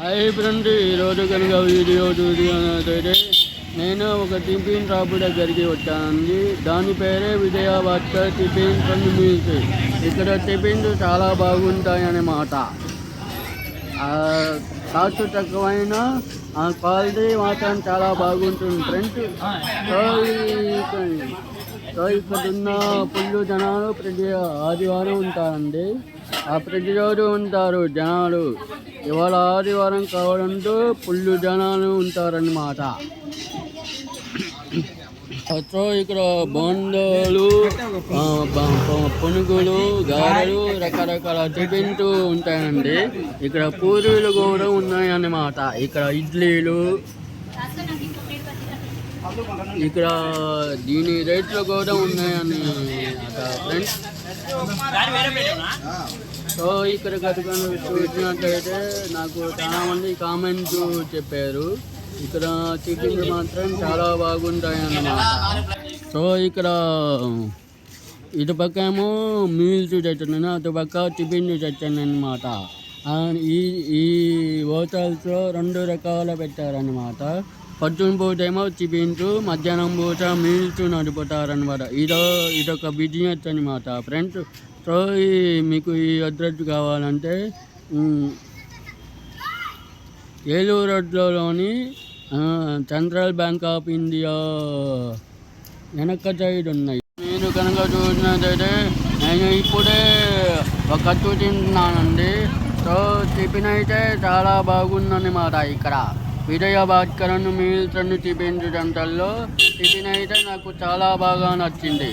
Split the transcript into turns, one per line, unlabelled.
Hi friend ఈరోజు కనుక video చూసినట్లయితే నేను ఒక టిఫిన్ షాప్ దగ్గరికి వచ్చానండి. దాని పేరే Vijaya Bhaskar tiffin and meals. ఇక్కడ టిఫిన్లు చాలా బాగుంటాయి అన్నమాట కాస్ట్ తక్కువైన ఆ క్వాలిటీ మాత్రం చాలా బాగుంటుంది ఫ్రెండ్స్. సో ఇక్కడ ఉన్న జనాలు ప్రతి ఆదివారం ఉంటారండి. ప్రతిరోజు ఉంటారు జనాలు. ఇవాళ ఆదివారం కావడంతో పుల్లు జనాలు ఉంటారన్నమాట. సో ఇక్కడ బొందలు పునుగులు గారెలు రకరకాల తిపింటూ ఉంటాయండి. ఇక్కడ పూరీలు కూడా ఉన్నాయన్నమాట. ఇక్కడ ఇడ్లీలు ఇక్కడ దీని రేట్లు కూడా ఉన్నాయని ఫ్రెండ్స్ సో ఇక్కడ కనుక చూసినట్లయితే నాకు చాలా మంది కామెంట్స్ చెప్పారు. ఇక్కడ టిఫిన్లు మాత్రం చాలా బాగుంటాయి అన్నమాట సో ఇక్కడ ఇటు పక్క ఏమో మీల్స్ తెచ్చాను అటు పక్క టిఫిన్ తెచ్చాను అనమాట ఈ ఈ హోటల్స్లో రెండు రకాల పెట్టారనమాట పొద్దున పూట ఏమో చూపించు మధ్యాహ్నం పూట మీల్స్ నడుపుతారనమాట ఇదో ఇదొక బిజినెస్ అనమాట ఫ్రెండ్స్ సో ఈ మీకు ఈ అడ్రస్ కావాలంటే ఏలూరు రోడ్లోని సెంట్రల్ బ్యాంక్ ఆఫ్ ఇండియా వెనక సైడ్ ఉన్నాయి. నేను కనుక చూసినట్టయితే నేను ఇప్పుడే ఒక కట్టు తింటున్నానండి టిఫిన్ అయితే చాలా బాగుందన్నమాట ఇక్కడ. Vijaya Bhaskaran meals and tiffin సెంటర్లో టిఫిన్ అయితే నాకు చాలా బాగా నచ్చింది.